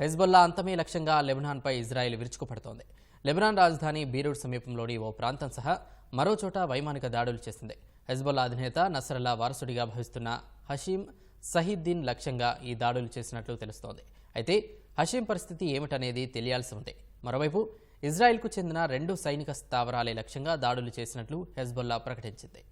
Hezbollah అంతమే లక్ష్యంగా లెబనాన్పై Israel విరుచుకుపడుతోంది. Lebanon రాజధాని బీరూడ్ సమీపంలోని ఓ ప్రాంతం సహా మరో చోట వైమానిక దాడులు చేసింది. హెజ్బొల్లా అధినేత నసరల్లా వారసుడిగా భవిస్తున్న హషీం సహీద్దీన్ లక్ష్యంగా ఈ దాడులు చేసినట్లు తెలుస్తోంది. అయితే హషీం పరిస్థితి ఏమిటనేది తెలియాల్సి ఉంది. మరోవైపు ఇజ్రాయెల్కు చెందిన రెండు సైనిక స్థావరాలే లక్ష్యంగా దాడులు చేసినట్లు హెజ్బొల్లా ప్రకటించింది.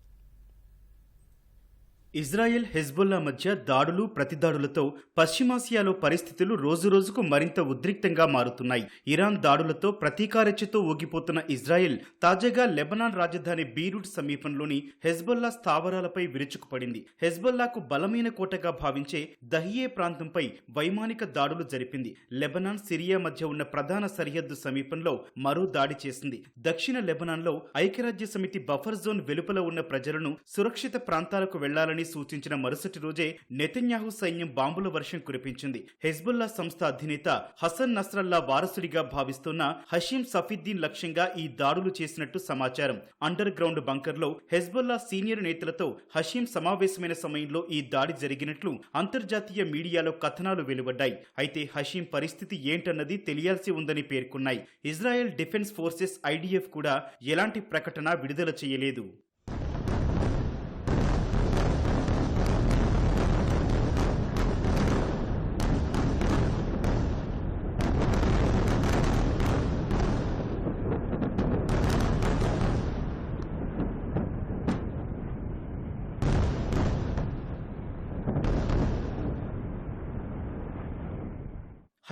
ఇజ్రాయెల్ హెజ్బుల్లా మధ్య దాడులు ప్రతిదాడులతో పశ్చిమాసియాలో పరిస్థితులు రోజురోజుకు మరింత ఉద్రిక్తంగా మారుతున్నాయి. ఇరాన్ దాడులతో ప్రతీకారచ్యతో ఊగిపోతున్న ఇజ్రాయెల్ తాజాగా లెబనాన్ రాజధాని బీరూట్ సమీపంలోని హెజ్బొల్లా స్థావరాలపై విరుచుకుపడింది. హెజ్బొల్లాకు బలమైన కోటగా భావించే దహియే ప్రాంతంపై వైమానిక దాడులు జరిపింది. లెబనాన్ సిరియా మధ్య ఉన్న ప్రధాన సరిహద్దు సమీపంలో మరో దాడి చేసింది. దక్షిణ లెబనాన్లో ఐక్యరాజ్య సమితి బఫర్ జోన్ వెలుపల ఉన్న ప్రజలను సురక్షిత ప్రాంతాలకు వెళ్ళాలని సూచించిన మరుసటి రోజే నెతన్యాహు సైన్యం బాంబుల వర్షం కురిపించింది. హెజ్బుల్లా సంస్థ అధినేత హసన్ నస్రల్లా వారసుడిగా భావిస్తున్న హషీం సఫీద్దీన్ లక్ష్యంగా ఈ దాడులు చేసినట్టు సమాచారం. అండర్ గ్రౌండ్ బంకర్లో హెజ్బుల్లా సీనియర్ నేతలతో హషీం సమావేశమైన సమయంలో ఈ దాడి జరిగినట్లు అంతర్జాతీయ మీడియాలో కథనాలు వెలువడ్డాయి. అయితే హషీం పరిస్థితి ఏంటన్నది తెలియాల్సి ఉందని పేర్కొన్నాయి. ఇజ్రాయెల్ డిఫెన్స్ ఫోర్సెస్ ఐడిఎఫ్ కూడా ఎలాంటి ప్రకటన విడుదల చేయలేదు.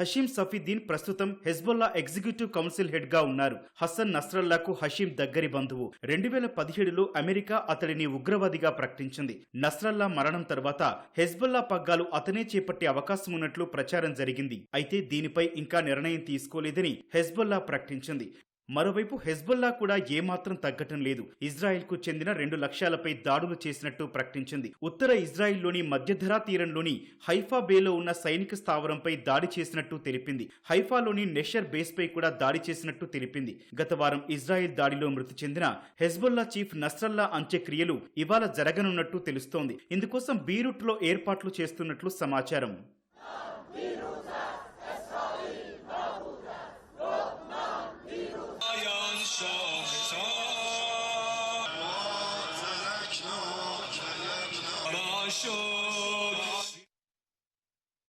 హషీం సఫీద్దీన్ ప్రస్తుతం హెజ్బుల్లా ఎగ్జిక్యూటివ్ కౌన్సిల్ హెడ్గా ఉన్నారు. హసన్ నస్రల్లాకు హషీం దగ్గరి బంధువు. రెండు వేల పదిహేడులో అమెరికా అతడిని ఉగ్రవాదిగా ప్రకటించింది. నస్రల్లా మరణం తర్వాత హెజ్బొల్లా పగ్గాలు అతనే చేపట్టే అవకాశం ఉన్నట్లు ప్రచారం జరిగింది. అయితే దీనిపై ఇంకా నిర్ణయం తీసుకోలేదని హెజ్బుల్లా ప్రకటించింది. మరోవైపు హెజ్బుల్లా కూడా ఏమాత్రం తగ్గటం లేదు. ఇజ్రాయెల్కు చెందిన రెండు లక్ష్యాలపై దాడులు చేసినట్టు ప్రకటించింది. ఉత్తర ఇజ్రాయెల్లోని మధ్యధరా తీరంలోని హైఫా బేలో ఉన్న సైనిక స్థావరంపై దాడి చేసినట్టు తెలిపింది. హైఫాలోని నెషర్ బేస్పై కూడా దాడి చేసినట్టు తెలిపింది. గత వారం ఇజ్రాయెల్ దాడిలో మృతి చెందిన హెజ్బుల్లా చీఫ్ నస్రల్లా అంత్యక్రియలు ఇవాళ జరగనున్నట్టు తెలుస్తోంది. ఇందుకోసం బీరుట్లో ఏర్పాట్లు చేస్తున్నట్లు సమాచారం. show.